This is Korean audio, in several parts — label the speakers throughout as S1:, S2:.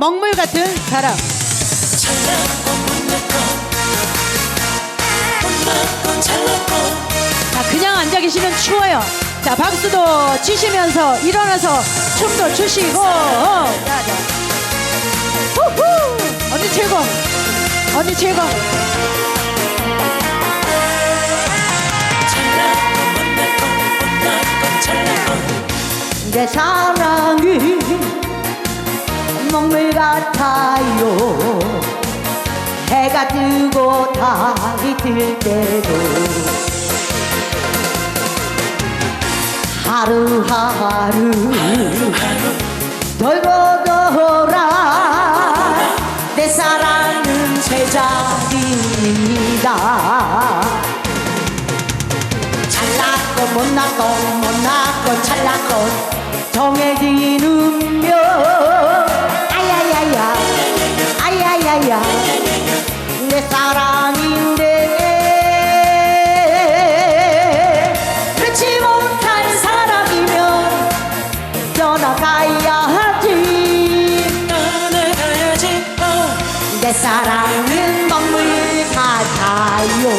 S1: 먹물 같은 사람. 자, 그냥 앉아 계시면 추워요. 자, 박수도 치시면서 일어나서 춤도 추시고. 어, 자, 자. 후후! 언니 최고. 언니 최고.
S2: 내 사랑이 먹물 같아요. 해가 뜨고 달이 뜰 때도 하루하루 돌고 돌아 내 사랑은 제자리입니다. 잘났고 못났고 못났고 잘났고 정해진 운명 사랑은 먹물 같아요.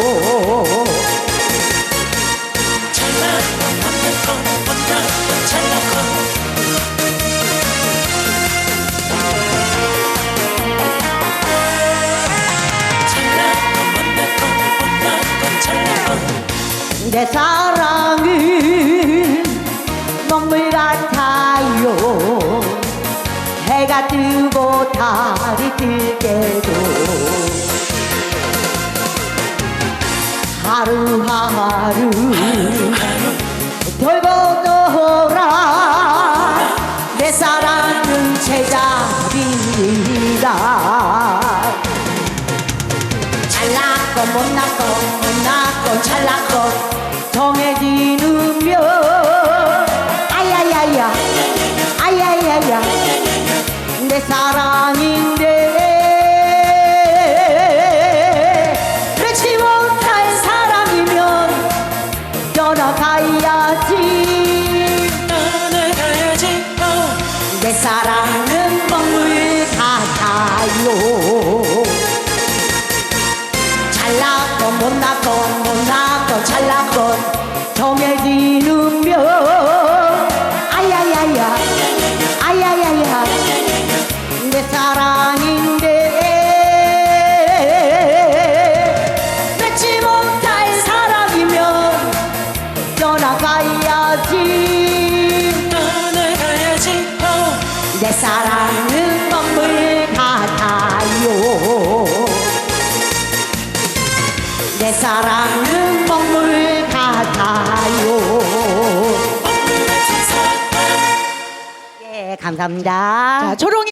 S3: 잘나고
S2: 해가 뜨고 달이 뜰 때도 하루하루 돌고 돌아 내 사랑은 제자리입니다 잘났고 못났고 못났고 잘났고 내 사랑인데 그렇지 못할 사람이면 떠나가야지.
S3: 떠나가야지. 어.
S2: 내 사랑은 먹물 같아요? 잘났고 못났고 못났고 잘났고 정해진 운명 사랑인데 맺지 못할 사랑이면 떠나가야지.
S3: 떠나가야지. 어.
S2: 내 사랑은 먹물 같아요. 내 사랑은 먹물 같아요. 예 감사합니다.
S1: 자, 초롱이